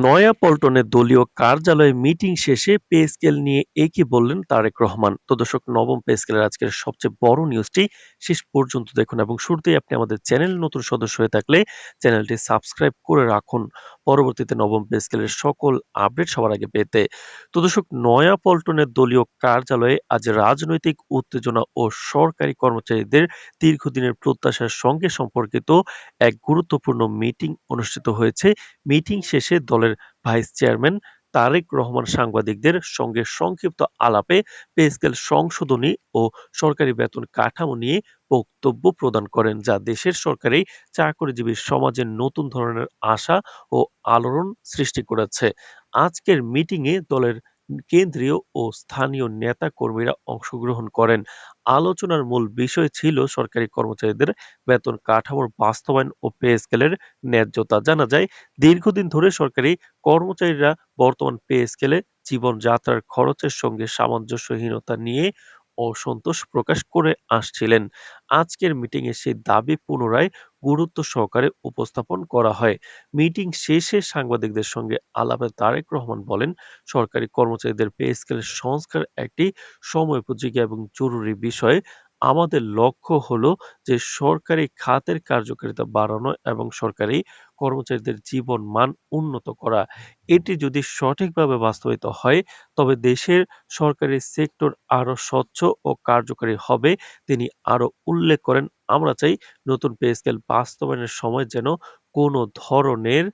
নয়াপল্টনে দলীয় কার্যালয়ে মিটিং শেষে পে স্কেল নিয়ে একই বললেন তারেক রহমান। তো দর্শক, নবম পে স্কেলের আজকের সবচেয়ে বড় নিউজটি শেষ পর্যন্ত দেখুন এবং শুরুতেই আপনি আমাদের চ্যানেল নতুন সদস্য হয়ে থাকলে চ্যানেলটি সাবস্ক্রাইব করে রাখুন। পরবর্তীতে নবম পে স্কেলের সকল আপডেট সবার আগে পেতে। তো দর্শক, নয়া পল্টনের দলীয় কার্যালয়ে আজ রাজনৈতিক উত্তেজনা ও সরকারি কর্মচারীদের দীর্ঘদিনের প্রত্যাশার সঙ্গে সম্পর্কিত এক গুরুত্বপূর্ণ মিটিং অনুষ্ঠিত হয়েছে। মিটিং শেষে দলের ভাইস চেয়ারম্যান তারেক রহমান সাংবাদিকদের সঙ্গে সংক্ষিপ্ত আলাপে পেস্কেল সংশোধনী ও সরকারি বেতন কাঠামো নিয়ে বক্তব্য প্রদান করেন, যা দেশের সরকারি চাকরিজীবী সমাজের নতুন ধরনের আশা ও আলোড়ন সৃষ্টি করেছে। আজকের মিটিংয়ে দলের কেন্দ্রীয় ও স্থানীয় নেতা কর্মীরা অংশগ্রহণ করেন। আলোচনার মূল বিষয় ছিল সরকারি কর্মচারীদের বেতন কাঠামোর বাস্তবায়ন ও পে স্কেলের ন্যায্যতা। জানা যায়, দীর্ঘদিন ধরে সরকারি কর্মচারীরা বর্তমান পে স্কেলে জীবনযাত্রার খরচের সঙ্গে সামঞ্জস্যহীনতা নিয়ে অসন্তোষ প্রকাশ করে আসছিলেন। আজকের মিটিংয়ে সেই দাবি পুনরায় গুরুত্ব সহকারে উপস্থাপন করা হয়। মিটিং শেষে সাংবাদিকদের সঙ্গে আলাপে তারেক রহমান বলেন, সরকারি কর্মচারীদের পে স্কেল সংস্কার একটি সময়োপযোগী এবং জরুরি বিষয়। আমাদের লক্ষ্য হলো যে সরকারি খাতের কার্যকারিতা বাড়ানো এবং সরকারি কর্মচারীদের জীবন মান উন্নত করা। এটি যদি সঠিকভাবে বাস্তবায়িত হয়, তবে দেশের সরকারি সেক্টর আরও স্বচ্ছ ও কার্যকরী হবে, তিনি আরও উল্লেখ করেন। আমরা চাই নতুন পে স্কেল বাস্তবায়নের সময় যেন কোনো ধরনের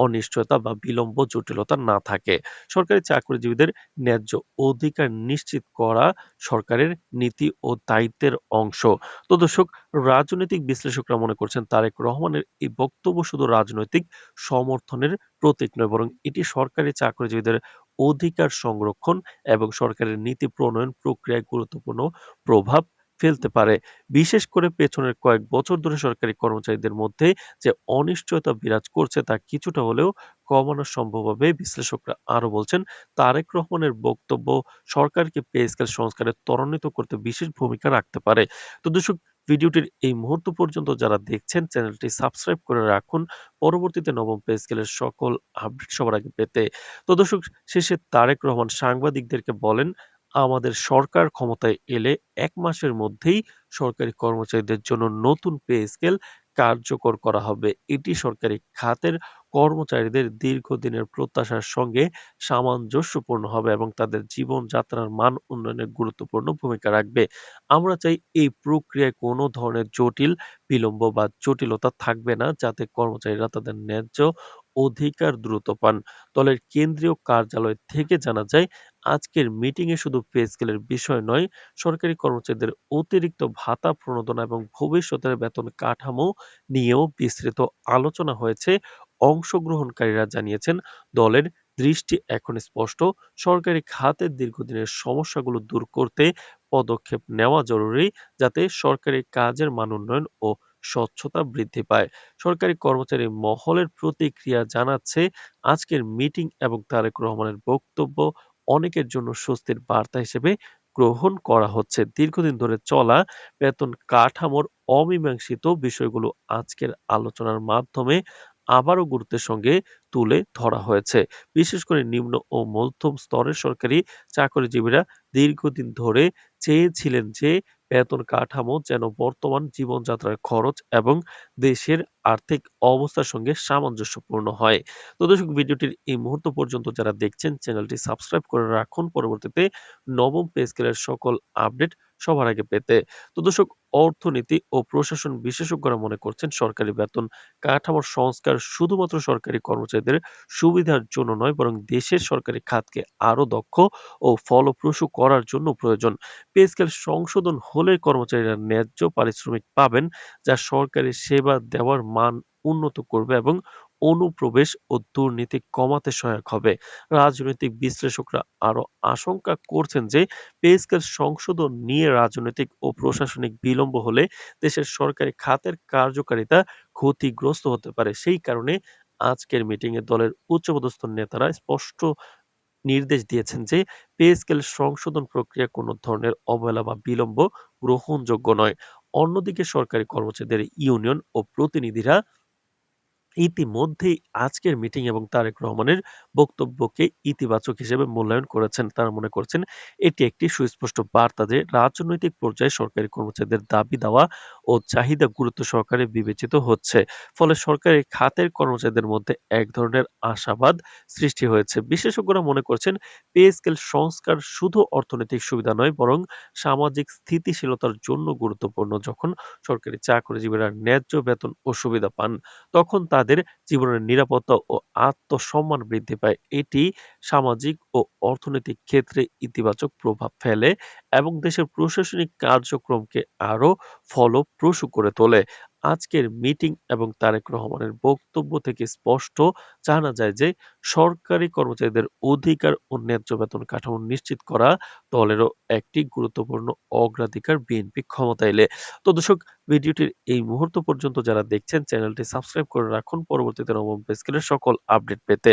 অনিশ্চয়তা বা বিলম্ব, জটিলতা না থাকে। সরকারি চাকরিজীবীদের ন্যায্য অধিকার নিশ্চিত করা সরকারের নীতি ও দায়িত্বের অংশ। তো দর্শক, রাজনৈতিক বিশ্লেষকরা মনে করছেন তারেক রহমানের এই বক্তব্য শুধু রাজনৈতিক সমর্থনের প্রতীক নয়, বরং এটি সরকারি চাকরিজীবীদের অধিকার সংরক্ষণ এবং সরকারের নীতি প্রণয়ন প্রক্রিয়ায় গুরুত্বপূর্ণ প্রভাব ফেলতে পারে। বিশেষ করে পেছনের কয়েক বছর ধরে সরকারি কর্মচারীদের মধ্যে যে অনিশ্চয়তা বিরাজ করছে তা কিছুটা হলেও কমানো সম্ভব হবে, বিশ্লেষকরা আরও বলছেন। তারেক রহমানের বক্তব্য সরকারকে পে স্কেল সংস্কারে ত্বরান্বিত করতে বিশেষ ভূমিকা রাখতে পারে। তো দর্শক, ভিডিওটির এই মুহূর্ত পর্যন্ত যারা দেখছেন, চ্যানেলটি সাবস্ক্রাইব করে রাখুন। পরবর্তীতে নবম পে স্কেলের সকল আপডেট সবার আগে পেতে। তো দর্শক, শেষে তারেক রহমান সাংবাদিকদেরকে বলেন আমাদের সরকার ক্ষমতায় এলে এক মাসের মধ্যেই সরকারি কর্মচারীদের জন্য নতুন পে স্কেল কার্যকর করা হবে। এটি সরকারি খাতের কর্মচারীদের দীর্ঘদিনের প্রত্যাশার সঙ্গে সামঞ্জস্যপূর্ণ হবে এবং তাদের জীবনযাত্রার মান উন্নয়নে গুরুত্বপূর্ণ ভূমিকা রাখবে। আমরা চাই এই প্রক্রিয়ায় কোনো ধরনের জটিল বিলম্ব বা জটিলতা থাকবে না, যাতে কর্মচারীরা তাদের ন্যায্য অধিকার দ্রুত পান। দলের কেন্দ্রীয় কার্যালয় থেকে জানা যায়, আজকের মিটিংয়ে শুধু পে স্কেলের বিষয় নয়, সরকারি কর্মচারীদের অতিরিক্ত ভাতা, প্রণোদনা এবং ভবিষ্যতের বেতন কাঠামো নিয়েও বিস্তৃত আলোচনা হয়েছে, অংশগ্রহণকারীরা জানিয়েছেন। দলের দৃষ্টি এখন স্পষ্ট, সরকারি খাতের দীর্ঘদিনের সমস্যাগুলো দূর করতে পদক্ষেপ নেওয়া জরুরি, যাতে সরকারি কাজের মান উন্নয়ন ও স্বচ্ছতা বৃদ্ধি পায়। সরকারি কর্মচারী মহলের প্রতিক্রিয়া জানাচ্ছে, আজকের মিটিং এবং তারেক রহমানের বক্তব্য অনেকের জন্য স্বস্তির বার্তা হিসেবে গ্রহণ করা হচ্ছে। দীর্ঘদিন ধরে চলা বেতন কাঠামোর অমীমাংসিত বিষয়গুলো আজকের আলোচনার মাধ্যমে আবারও গুরুত্বের সঙ্গে তুলে ধরা হয়েছে। বিশেষ করে নিম্ন ও মধ্যম স্তরের সরকারি চাকরিজীবীরা দীর্ঘদিন ধরে চেয়েছিলেন যে বেতন কাঠামো যেন বর্তমান জীবনযাত্রার খরচ এবং দেশের আর্থিক অবস্থার সঙ্গে সামঞ্জস্যপূর্ণ হয়। তো দর্শক, ভিডিওটির এই মুহূর্ত পর্যন্ত যারা দেখছেন, চ্যানেলটি সাবস্ক্রাইব করে রাখুন। পরবর্তীতে নবম পে স্কেলের সকল আপডেট সবার আগে পেতে। তো দর্শক, অর্থনীতি ও প্রশাসন বিশেষজ্ঞরা মনে করছেন সরকারি বেতন কাঠামোর সংস্কার শুধুমাত্র সরকারি কর্মচারীদের সুবিধার জন্য নয়, বরং দেশের সরকারি খাতকে আরও দক্ষ ও ফলপ্রসূ করার জন্য প্রয়োজন। পে স্কেল সংশোধন হলে কর্মচারীরা ন্যায্য পারিশ্রমিক পাবেন, যা সরকারি সেবা দেওয়ার মান উন্নত করবে এবং অনুপ্রবেশ ও দুর্নীতি কমাতে সহায়ক হবে। রাজনৈতিক বিশ্লেষকরা আরও আশঙ্কা করছেন যে পে স্কেল সংশোধন নিয়ে রাজনৈতিক ও প্রশাসনিক বিলম্ব হলে দেশের সরকারি খাতের কার্যকারিতা ক্ষতিগ্রস্ত হতে পারে। সেই কারণে আজকের মিটিংয়ে দলের উচ্চপদস্থ নেতারা স্পষ্ট নির্দেশ দিয়েছেন যে পে স্কেল সংশোধন প্রক্রিয়া কোনো ধরনের অবহেলা বা বিলম্ব গ্রহণযোগ্য নয়। অন্যদিকে সরকারি কর্মচারীদের ইউনিয়ন ও প্রতিনিধিরা ইতিমধ্যেই আজকের মিটিং এবং তারেক রহমানের বক্তব্যকে ইতিবাচক হিসেবে মূল্যায়ন করেছেন। তারা মনে করছেন এটি একটি সুস্পষ্ট বার্তা যে রাজনৈতিক পর্যায়ে সরকারি কর্মচারীদের দাবি-দাওয়া ও চাহিদা গুরুত্ব সহকারে বিবেচিত হচ্ছে। ফলে সরকারি খাতের কর্মচারীদের মধ্যে এক ধরনের আশাবাদ সৃষ্টি হয়েছে। বিশেষজ্ঞরা মনে করছেন, পে স্কেল সংস্কার শুধু অর্থনৈতিক সুবিধা নয়, বরং সামাজিক স্থিতিশীলতার জন্য গুরুত্বপূর্ণ। যখন সরকারি চাকরিজীবীরা ন্যায্য বেতন ও সুবিধা পান, তখন তাদের জীবনের নিরাপত্তা ও আত্মসম্মান বৃদ্ধি পায়। এটি সামাজিক ও অর্থনৈতিক ক্ষেত্রে ইতিবাচক প্রভাব ফেলে এবং দেশের প্রশাসনিক কার্যক্রমকে আরও ফলপ্রসূ করে তোলে। আজকের মিটিং এবং তারেক রহমানের বক্তব্য থেকে স্পষ্ট জানা যায় যে, সরকারি কর্মচারীদের অধিকার ও ন্যায্য বেতন কাঠামো নিশ্চিত করা দলেরও একটি গুরুত্বপূর্ণ অগ্রাধিকার বিএনপি ক্ষমতায় এলে। তো দর্শক, ভিডিওটির এই মুহূর্ত পর্যন্ত যারা দেখছেন, চ্যানেলটি সাবস্ক্রাইব করে রাখুন পরবর্তীতে নবম স্কেলের সকল আপডেট পেতে।